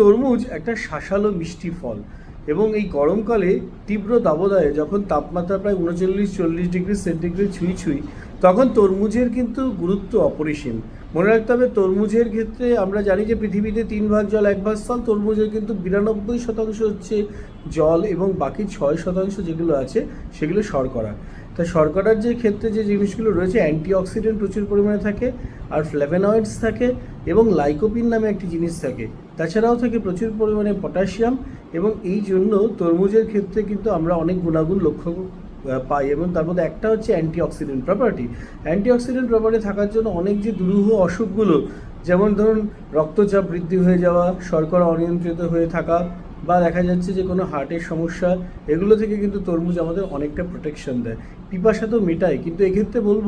তরমুজ একটা শাসালো মিষ্টি ফল এবং এই গরমকালে তীব্র দাবদাহে যখন তাপমাত্রা প্রায় উনচল্লিশ, চল্লিশ ডিগ্রি সেন্টিগ্রেড ছুঁই ছুঁই তখন তরমুজের কিন্তু গুরুত্ব অপরিসীম। মনে রাখতে হবে, তরমুজের ক্ষেত্রে আমরা জানি যে পৃথিবীতে তিন ভাগ জল, এক ভাগ স্থল। তরমুজের কিন্তু বিরানব্বই শতাংশ হচ্ছে জল এবং বাকি ছয় শতাংশ যেগুলো আছে, সেগুলো শর্করা। তা শর্করার যে ক্ষেত্রে যে জিনিসগুলো রয়েছে, অ্যান্টিঅক্সিডেন্ট প্রচুর পরিমাণে থাকে, আর ফ্ল্যাভেনয়েডস থাকে এবং লাইকোপিন নামে একটি জিনিস থাকে। তাছাড়াও থাকে প্রচুর পরিমাণে পটাশিয়াম এবং এই জন্য তরমুজের ক্ষেত্রে কিন্তু আমরা অনেক গুণাগুণ লক্ষ্য পাই এবং তার মধ্যে একটা হচ্ছে অ্যান্টিঅক্সিডেন্ট প্রপার্টি অ্যান্টিঅক্সিডেন্ট প্রপার্টি থাকার জন্য অনেক যে দুরূহ অসুখগুলো, যেমন ধরুন রক্তচাপ বৃদ্ধি হয়ে যাওয়া, শর্করা অনিয়ন্ত্রিত হয়ে থাকা বা দেখা যাচ্ছে যে কোনো হার্টের সমস্যা, এগুলো থেকে কিন্তু তরমুজ আমাদের অনেকটা প্রোটেকশন দেয়। পিপাসা তো মেটায়, কিন্তু এক্ষেত্রে বলব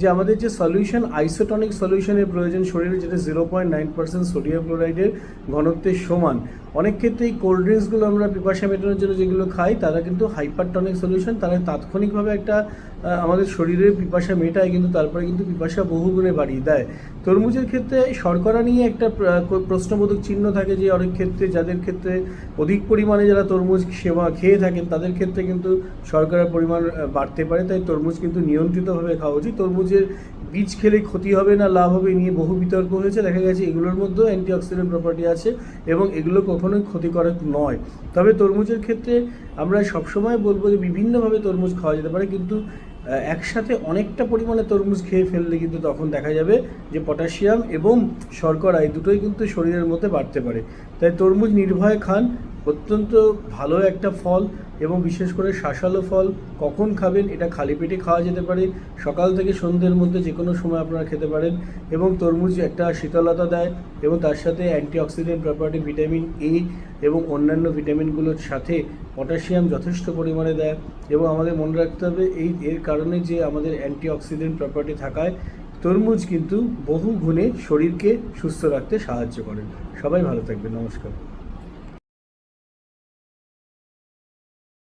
যে আমাদের যে সলিউশন আইসোটনিক সলিউশনের প্রয়োজন শরীরে, যেটা zero point nine percent sodium ক্লোরাইডের ঘনত্বের সমান। অনেক ক্ষেত্রে এই কোল্ড ড্রিঙ্কসগুলো আমরা পিপাসা মেটানোর জন্য যেগুলো খাই, তারা কিন্তু হাইপারটনিক সলিউশন তারা তাৎক্ষণিকভাবে একটা আমাদের শরীরের পিপাসা মেটায়, কিন্তু তারপরে কিন্তু পিপাসা বহুগুণে বাড়িয়ে দেয়। তরমুজের ক্ষেত্রে শর্করা নিয়ে একটা প্রশ্নবোধক চিহ্ন থাকে যে অনেক ক্ষেত্রে, যাদের ক্ষেত্রে অধিক পরিমাণে যারা তরমুজ সেবা খেয়ে থাকেন, তাদের ক্ষেত্রে কিন্তু শর্করার পরিমাণ বাড়তে পারে। তাই তরমুজ কিন্তু নিয়ন্ত্রিতভাবে খাওয়া উচিত। তরমুজের বীজ খেলে ক্ষতি হবে না, লাভ হবে নিয়ে বহু বিতর্ক হয়েছে। দেখা গেছে এগুলোর মধ্যেও অ্যান্টিঅক্সিডেন্ট প্রপার্টি আছে এবং এগুলো কখনোই ক্ষতিকারক নয়। তবে তরমুজের ক্ষেত্রে আমরা সবসময় বলব যে বিভিন্নভাবে তরমুজ খাওয়া যেতে পারে, কিন্তু একসাথে অনেকটা পরিমাণে তরমুজ খেয়ে ফেললে কিন্তু তখন দেখা যাবে যে পটাশিয়াম এবং শর্করা এই দুটোই কিন্তু শরীরের মধ্যে বাড়তে পারে। তাই তরমুজ নির্ভয়ে খান অত্যন্ত ভালো একটা ফল এবং বিশেষ করে শাসালো ফল। কখন খাবেন? এটা খালি পেটে খাওয়া যেতে পারে। সকাল থেকে সন্ধ্যের মধ্যে যে কোনো সময় আপনারা খেতে পারেন এবং তরমুজ একটা শীতলতা দেয় এবং তার সাথে অ্যান্টিঅক্সিডেন্ট প্রপার্টি ভিটামিন এ এবং অন্যান্য ভিটামিনগুলোর সাথে পটাশিয়াম যথেষ্ট পরিমাণে দেয় এবং আমাদের মনে রাখতে হবে এই এর কারণে যে আমাদের অ্যান্টিঅক্সিডেন্ট প্রপার্টি থাকায় তরমুজ কিন্তু বহু গুণে শরীরকে সুস্থ রাখতে সাহায্য করে। সবাই ভালো থাকবে নমস্কার।